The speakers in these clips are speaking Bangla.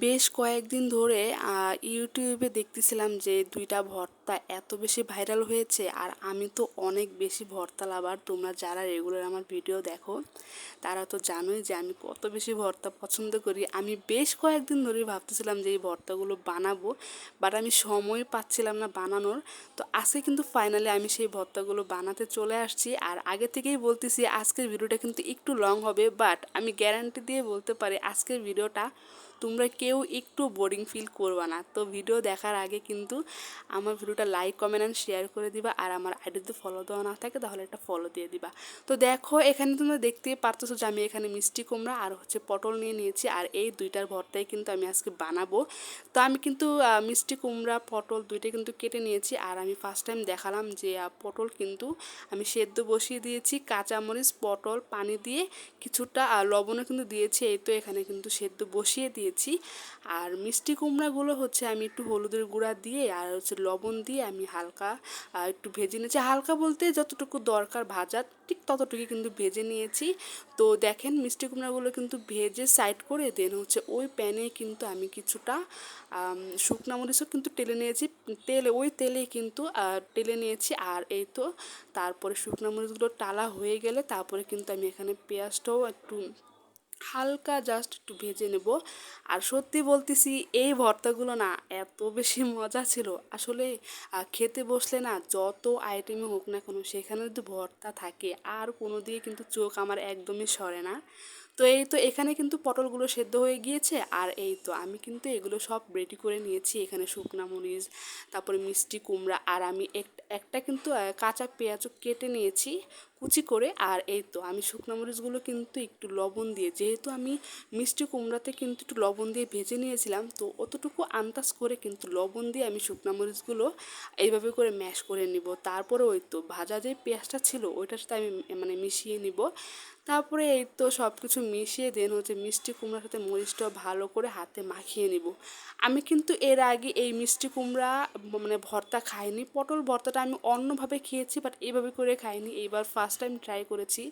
বেশ কয়েকদিন ধরে ইউটিউবে দেখতেছিলাম যে দুইটা ভর্তা এত বেশি ভাইরাল হয়েছে আর আমি তো অনেক বেশি ভর্তা লাভার। তোমরা যারা রেগুলার আমার ভিডিও দেখো, তারা তো জানোই যে আমি কত বেশি ভর্তা পছন্দ করি। আমি বেশ কয়েকদিন ধরে ভাবতেছিলাম যে এই ভর্তাগুলো বানাবো বাট আমি সময় পাচ্ছিলাম না বানানোর। তো আজকে কিন্তু ফাইনালি আমি সেই ভর্তাগুলো বানাতে চলে আসছি আর আগে থেকেই বলতেছি আজকের ভিডিওটা কিন্তু একটু লং হবে বাট আমি গ্যারান্টি দিয়ে বলতে পারি আজকের ভিডিওটা তোমরা কেউ একটু বোরিং ফিল করবা না। তো ভিডিও দেখার আগে কিন্তু আমার ভিডিওটা লাইক কমেন্ট অ্যান্ড শেয়ার করে দিবা। আর আমার আইডি যদি ফলো দেওয়া না থাকে, তাহলে একটা ফলো দিয়ে দিবা। তো দেখো, এখানে তোমরা দেখতেই পারতেছো যে আমি এখানে মিষ্টি কুমড়া আর হচ্ছে পটল নিয়ে নিয়েছি। আর এই দুইটার ভর্তাই কিন্তু আমি আজকে বানাবো। তো আমি কিন্তু মিষ্টি কুমড়া, পটল দুইটাই কিন্তু কেটে নিয়েছি। আর আমি ফার্স্ট টাইম দেখালাম যে পটল কিন্তু আমি সেদ্ধ বসিয়ে দিয়েছি। কাঁচামরিচ, পটল, পানি দিয়ে কিছুটা লবণও কিন্তু দিয়েছি। এই তো এখানে কিন্তু সেদ্ধ বসিয়ে দিয়েছি। আর মিষ্টি কুমড়াগুলো হচ্ছে আমি একটু হলুদের গুঁড়া দিয়ে আর হচ্ছে লবণ দিয়ে আমি হালকা একটু ভেজে নিয়েছি। হালকা বলতে যতটুকু দরকার ভাজা, ঠিক ততটুকুই কিন্তু ভেজে নিয়েছি। তো দেখেন মিষ্টি কুমড়াগুলো কিন্তু ভেজে সাইড করে দেন হচ্ছে ওই প্যানে কিন্তু আমি কিছুটা শুকনা মরিচও কিন্তু টেলে নিয়েছি। তেলে, ওই তেলেই কিন্তু টেলে নিয়েছি। আর এই তো তারপরে শুকনা মরিচগুলো টালা হয়ে গেলে তারপরে কিন্তু আমি এখানে পেঁয়াজটাও একটু হালকা জাস্ট একটু ভেজে নেব। আর সত্যি বলতেছি, এই ভর্তাগুলো না এত বেশি মজা ছিল। আসলে খেতে বসলে না যত আইটেমই হোক না কেন, সেখানে যদি ভর্তা থাকে, আর কোনো দিয়ে কিন্তু চোখ আমার একদমই সরে না। তো এই তো এখানে কিন্তু পটলগুলো সেদ্ধ হয়ে গিয়েছে, আর এই তো আমি কিন্তু এগুলো সব রেডি করে নিয়েছি। এখানে শুকনা মরিচ, তারপরে মিষ্টি কুমড়া, আর আমি এক- একটা কিন্তু কাঁচা পেঁয়াজও কেটে নিয়েছি। কুচি করে, আর এই তো আমি শুকনো মরিচগুলো কিন্তু একটু লবণ দিয়ে, যেহেতু আমি মিষ্টি কুমড়াতে কিন্তু একটু লবণ দিয়ে ভেজে নিয়েছিলাম, তো অতটুকু আন্দাজ করে কিন্তু লবণ দিয়ে আমি শুকনো মরিচগুলো এইভাবে করে ম্যাশ করে নিব। তারপরে ওই তো ভাজা যে পেঁয়াজটা ছিল, ওইটার সাথে আমি মানে মিশিয়ে নিব। তারপরে এই তো সব কিছু মিশিয়ে দেন হচ্ছে মিষ্টি কুমড়ার সাথে মরিচটা ভালো করে হাতে মাখিয়ে নিব। আমি কিন্তু এর আগে এই মিষ্টি কুমড়া মানে ভর্তা খাইনি, পটল ভর্তাটা আমি অন্যভাবে খেয়েছি বাট এইভাবে করে খাইনি, এইবার ফার্স্ট টাইম ট্রাই করেছি।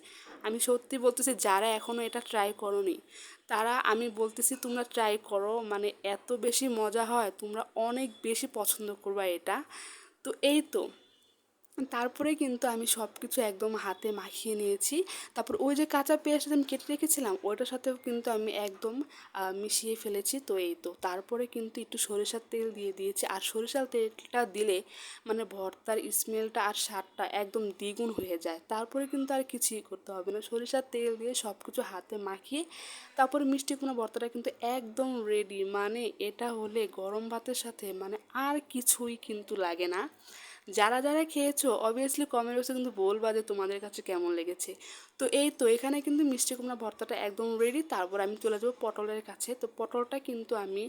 আমি সত্যি বলতেছি, যারা এখনও এটা ট্রাই করনি, তারা আমি বলতেছি, তোমরা ট্রাই করো মানে এত বেশি মজা হয়, তোমরা অনেক বেশি পছন্দ করবা এটা। তো এই তো তারপরে কিন্তু আমি সব কিছু একদম হাতে মাখিয়ে নিয়েছি। তারপর ওই যে কাঁচা পেঁয়াজটা আমি কেটে রেখেছিলাম, ওইটার সাথেও কিন্তু আমি একদম মিশিয়ে ফেলেছি। তো এই তো, তারপরে কিন্তু একটু সরিষার তেল দিয়ে দিয়েছি। আর সরিষার তেলটা দিলে মানে ভর্তার স্মেলটা আর স্বাদটা একদম দ্বিগুণ হয়ে যায়। তারপরে কিন্তু আর কিছুই করতে হবে না। সরিষার তেল দিয়ে সব কিছু হাতে মাখিয়ে, তারপরে মিষ্টি কুমড়া ভর্তাটা কিন্তু একদম রেডি মানে এটা হলে গরম ভাতের সাথে মানে আর কিছুই কিন্তু লাগে না। যারা যারা খেয়েছো অবভিয়াসলি কমেন্ট বক্সে কিন্তু বলবা যে তোমাদের কাছে কেমন লেগেছে। তো এই তো, এখানে কিন্তু মিষ্টি কুমড়া ভর্তাটা একদম রেডি তারপর আমি চলে যাব পটলের কাছে। তো পটলটা কিন্তু আমি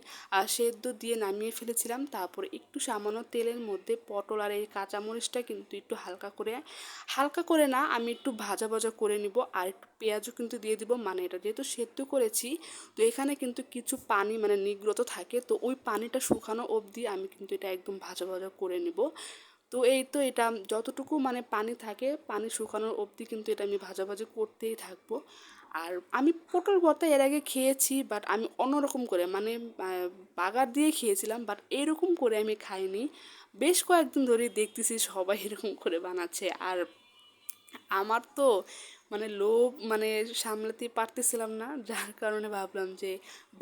সেদ্ধ দিয়ে নামিয়ে ফেলেছিলাম, তারপর একটু সামান্য তেলের মধ্যে পটল আর এই কাঁচামরিচটা কিন্তু একটু হালকা করে হালকা করে না, আমি একটু ভাজা ভাজা করে নিব, আর একটু পেঁয়াজও কিন্তু দিয়ে দিব মানে এটা যেহেতু সেদ্ধ করেছি, তো এখানে কিন্তু কিছু পানি মানে নিগ্রত থাকে, তো ওই পানিটা শুকানো অবধি আমি কিন্তু এটা একদম ভাজা ভাজা করে নিব। তো এই তো এটা যতটুকু মানে পানি থাকে, পানি শুকানোর অবধি কিন্তু এটা আমি ভাজা ভাজি করতেই থাকব। আর আমি পটল ভর্তা এর আগে খেয়েছি বাট আমি অন্যরকম করে মানে বাগার দিয়ে খেয়েছিলাম বাট এরকম করে আমি খাইনি। বেশ কয়েকদিন ধরেই দেখতেছি সবাই এরকম করে বানাচ্ছে। আর আমার তো মানে লোভ মানে সামলাতে পারতেছিলাম না, যার কারণে ভাবলাম যে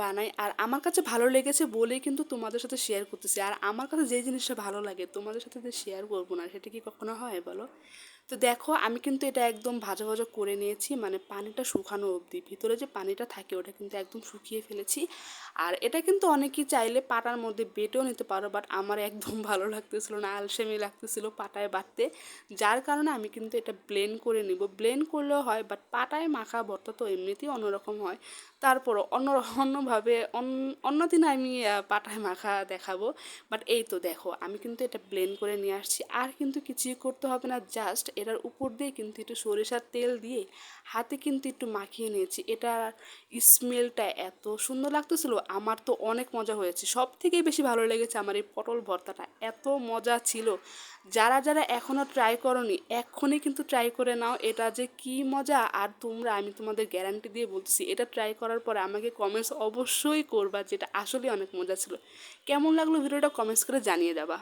বানাই। আর আমার কাছে ভালো লেগেছে বলেই কিন্তু তোমাদের সাথে শেয়ার করতেছি। আর আমার কাছে যে জিনিসটা ভালো লাগে তোমাদের সাথে যে শেয়ার করব না, সেটা কি কখনো হয় বলো? তো দেখো, আমি কিন্তু এটা একদম ভাজা ভাজা করে নিয়েছি। মানে পানিটা শুকানো অবধি। ভিতরে যে পানিটা থাকে, ওটা কিন্তু একদম শুকিয়ে ফেলেছি। আর এটা কিন্তু অনেকেই চাইলে পাটার মধ্যে বেটেও নিতে পারো বাট আমার একদম ভালো লাগতেছিল না, আলসেমি লাগতেছিল পাটায় বাটতে যার কারণে আমি কিন্তু এটা ব্লেন করে নিব। ব্লেন করলেও হয় বাট পাটায় মাখা ভর্তা তো এমনিতেই অন্যরকম হয়। তারপরও অন্য অন্যভাবে অন্য অন্যদিন আমি পাটায় মাখা দেখাবো। বাট এই তো দেখো, আমি কিন্তু এটা ব্লেন করে নিয়ে আসছি। আর কিন্তু কিছুই করতে হবে না জাস্ট এটার উপর দিয়ে কিন্তু একটু সরিষার তেল দিয়ে হাতে কিন্তু একটু মাখিয়ে নিয়েছি। এটার স্মেলটা এত সুন্দর লাগতেছিল, আমার তো অনেক মজা হয়েছে। সব থেকে বেশি ভালো লেগেছে আমার এই পটল ভর্তাটা। এত মজা ছিল। যারা যারা এখনও ট্রাই করনি, এক্ষুনি কিন্তু ট্রাই করে নাও। এটা যে কি মজা! আর তোমরা, আমি তোমাদের গ্যারান্টি দিয়ে বলতেছি, এটা ট্রাই করার পরে আমাকে কমেন্টস অবশ্যই করবা, যেটা আসলে অনেক মজা ছিল। কেমন লাগল ভিডিওটা কমেন্টস করে জানিয়ে দেবা।